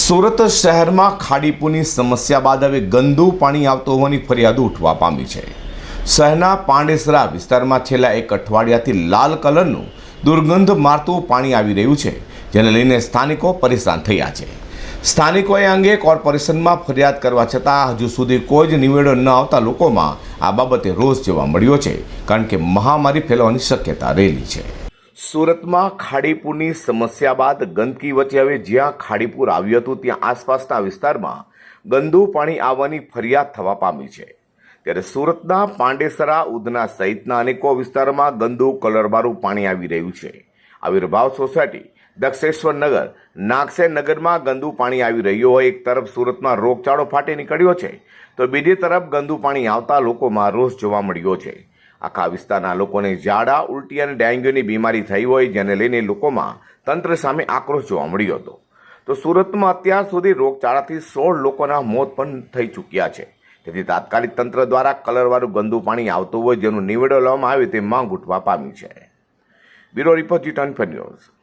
સુરત શહેરમાં ખાડીપુની સમસ્યા બાદ હવે ગંદુ પાણી આવતું હોવાની ફરિયાદો ઉઠવા પામી છે. શહેરના પાંડેસરા વિસ્તારમાં છેલ્લા એક અઠવાડિયાથી લાલ કલરનું દુર્ગંધ મારતું પાણી આવી રહ્યું છે, જેને લઈને સ્થાનિકો પરેશાન થયા છે. સ્થાનિકોએ અંગે કોર્પોરેશનમાં ફરિયાદ કરવા છતાં હજુ સુધી કોઈ જ નિવેડો ન આવતા લોકોમાં આ બાબતે રોષ જોવા મળ્યો છે, કારણ કે મહામારી ફેલાવાની શક્યતા રહેલી છે. સુરતમાં ખાડીપુરની સમસ્યા બાદ ગંદકી વચ્ચે હવે જ્યાં ખાડીપુર આવ્યું હતું, ત્યાં આસપાસના વિસ્તારમાં ગંદુ પાણી આવવાની ફરિયાદ થવા પામી છે. ત્યારે સુરતના પાંડેસરા, ઉધના સહિતના અનેકો વિસ્તારમાં ગંદુ કલરબારું પાણી આવી રહ્યું છે. આવિર્ભાવ સોસાયટી, દક્ષેશ્વર નગર નાગસેર નગરમાં ગંદુ પાણી આવી રહ્યું હોય, એક તરફ સુરતમાં રોગચાળો ફાટી નીકળ્યો છે, તો બીજી તરફ ગંદુ પાણી આવતા લોકોમાં રોષ જોવા મળ્યો છે. આખા વિસ્તારના લોકોને ઝાડા, ઉલટી અને ડેન્ગ્યુની બીમારી થઈ હોય જેને લઈને લોકોમાં તંત્ર સામે આક્રોશ જોવા મળ્યો હતો. તો સુરતમાં અત્યાર સુધી રોગચાળાથી સોળ લોકોના મોત પણ થઈ ચૂક્યા છે. તેથી તાત્કાલિક તંત્ર દ્વારા કલરવાળું ગંદુ પાણી આવતું હોય જેનું નિવેડો લેવામાં આવે તે માંગ ઉઠવા પામી છે. Bureau report Zee News.